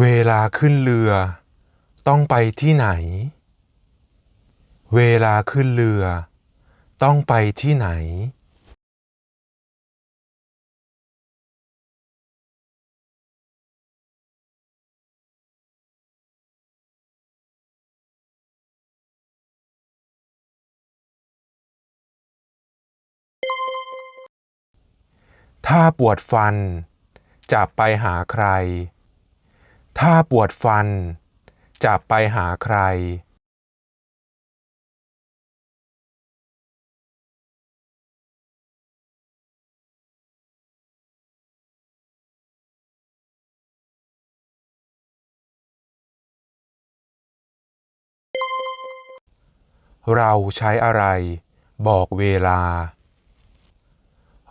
เวลาขึ้นเรือ ต้องไปที่ไหน เวลาขึ้นเรือ ต้องไปที่ไหน ถ้าปวดฟัน จะไปหาใคร ถ้าปวดฟัน จะไปหาใครเราใช้อะไร บอกเวลา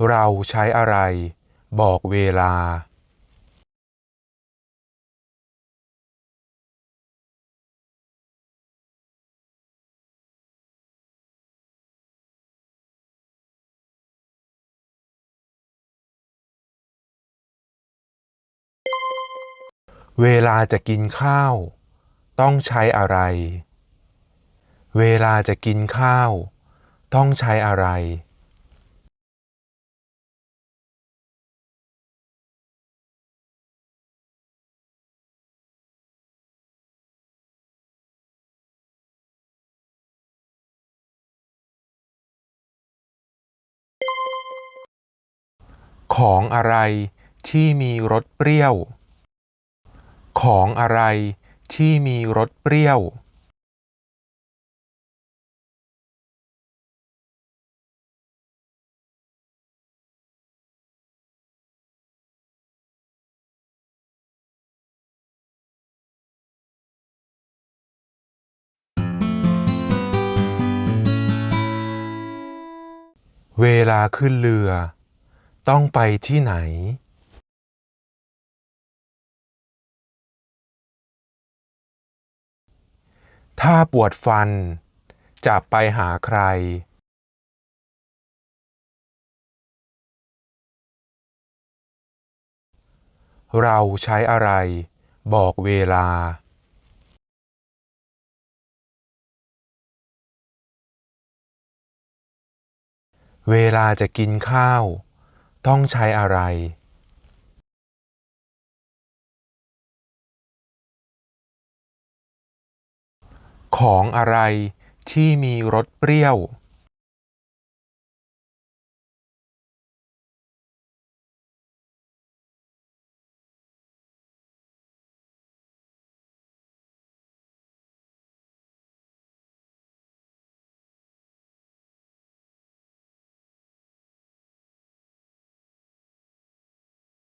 เราใช้อะไร บอกเวลา เวลาจะกินข้าว ต้องใช้อะไร เวลาจะกินข้าว ต้องใช้อะไร ของอะไรที่มีรสเปรี้ยว ของอะไรที่มีรสเปรี้ยวเวลาขึ้นเรือ ต้องไปที่ไหน ถ้าปวดฟัน จะไปหาใครเราใช้อะไร บอกเวลา เวลาจะกินข้าว ต้องใช้อะไร ของอะไรที่มีรสเปรี้ยว